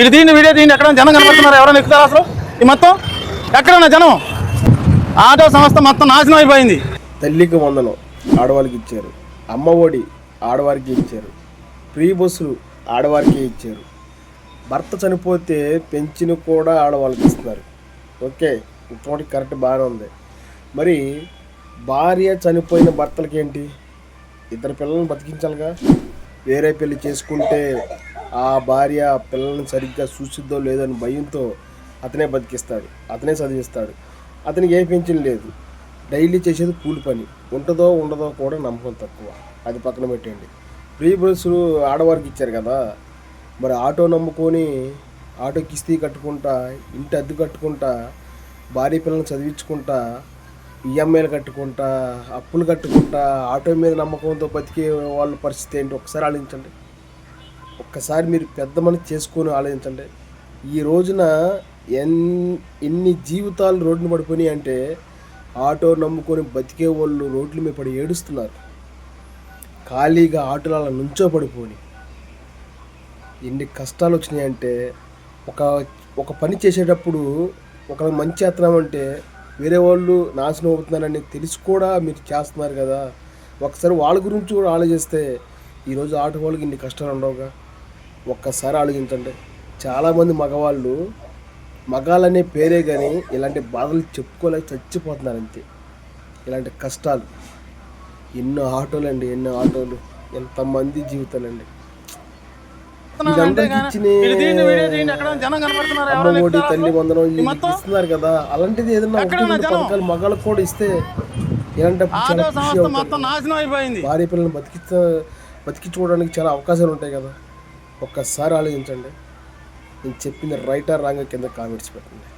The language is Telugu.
ఇటు దీన్ని వీడియో దీన్ని ఎక్కడ జనం కనబడుతున్నారు ఎవరైనా ఎక్కుతారు అసలు? ఈ మొత్తం? ఎక్కడన్నా జనం? ఆటో సంస్థ మొత్తం నాశనం అయిపోయింది. తల్లికి వందనం ఆడవాళ్ళకి ఇచ్చారు. అమ్మ ఒడి ఆడవారికి ఇచ్చారు. ఫ్రీ బస్సులు ఆడవారికి ఇచ్చారు. భర్త చనిపోతే పెంచిన కూడా ఆడవాళ్ళకి ఇస్తున్నారు. ఓకే ఇప్పుడు కరెక్ట్ బాగానే ఉంది. మరి భార్య చనిపోయిన భర్తలకి ఏంటి ఇద్దరు పిల్లల్ని బతికించాలిగా? వేరే పెళ్ళి చేసుకుంటే ఆ భార్య పిల్లల్ని సరిగ్గా చూసిద్దో లేదో అని భయంతో అతనే బతికిస్తాడు. అతనే చదివిస్తాడు. అతనికి ఏ పెన్షన్ లేదు. డైలీ చేసేది కూలి పని. ఉంటుందో ఉండదో కూడా నమ్మకం తక్కువ. అది పక్కన పెట్టండి. ఫ్రీ బస్సులు ఆడవారికి ఇచ్చారు కదా. మరి ఆటో నమ్ముకొని ఆటో కిస్తీ కట్టుకుంటా ఇంటి అద్దె కట్టుకుంటా భార్య పిల్లల్ని చదివించుకుంటా ఈఎంఐలు కట్టుకుంటా అప్పులు కట్టుకుంటా ఆటో మీద నమ్మకంతో బతికే వాళ్ళ పరిస్థితి ఏంటి? ఒకసారి ఆలోచించండి. ఒక్కసారి మీరు పెద్ద మనసు చేసుకొని ఆలోచించండి. ఈ రోజున ఎన్ ఎన్ని జీవితాలు రోడ్డున పడిపోయినాయి అంటే ఆటో నమ్ముకొని బతికే వాళ్ళు రోడ్ల మీద పడి ఏడుస్తున్నారు. ఖాళీగా ఆటోలు అలా నుంచో పడిపోని. ఎన్ని కష్టాలు వచ్చినాయంటే ఒక ఒక పని చేసేటప్పుడు ఒక మంచి చేస్తున్నామంటే వేరే వాళ్ళు నాశనం అవుతున్నారని తెలిసి కూడా మీరు చేస్తున్నారు కదా. ఒకసారి వాళ్ళ గురించి కూడా ఆలోచిస్తే ఈరోజు ఆటో వాళ్ళకి ఇన్ని కష్టాలు ఉండవుగా. ఒక్కసారి ఆలోచించండి. చాలామంది మగవాళ్ళు మగాళ్ళనే పేరే కానీ ఇలాంటి బాధలు చెప్పుకోలేక చచ్చిపోతున్నారు అంతే. ఇలాంటి కష్టాలు. ఎన్నో ఆటోలు అండి ఎన్నో ఆటోలు. ఎంతమంది జీవితాలండి. వీళ్ళందరికీ ఇచ్చిన ఇటు దీన్ని వీడియో దీన్ని ఎక్కడ జనం కనబడుతున్నారు ఎవరైనా అమ్మ ఒడి ఎక్కుతారు తల్లి? వందనం ఇస్తున్నారు కదా. అలాంటిది ఏదైనా? పథకాలు మగాళ్ళకు కూడా ఇస్తే ఇలాంటప్పుడు అయిపోయింది. భార్య పిల్లల్ని బతికించ బతికించుకోవడానికి చాలా అవకాశాలు ఉంటాయి కదా. ఒక్కసారి ఆలోచించండి. నేను చెప్పింది రైటా రాంగ్ కింద కామెంట్స్ పెట్టండి.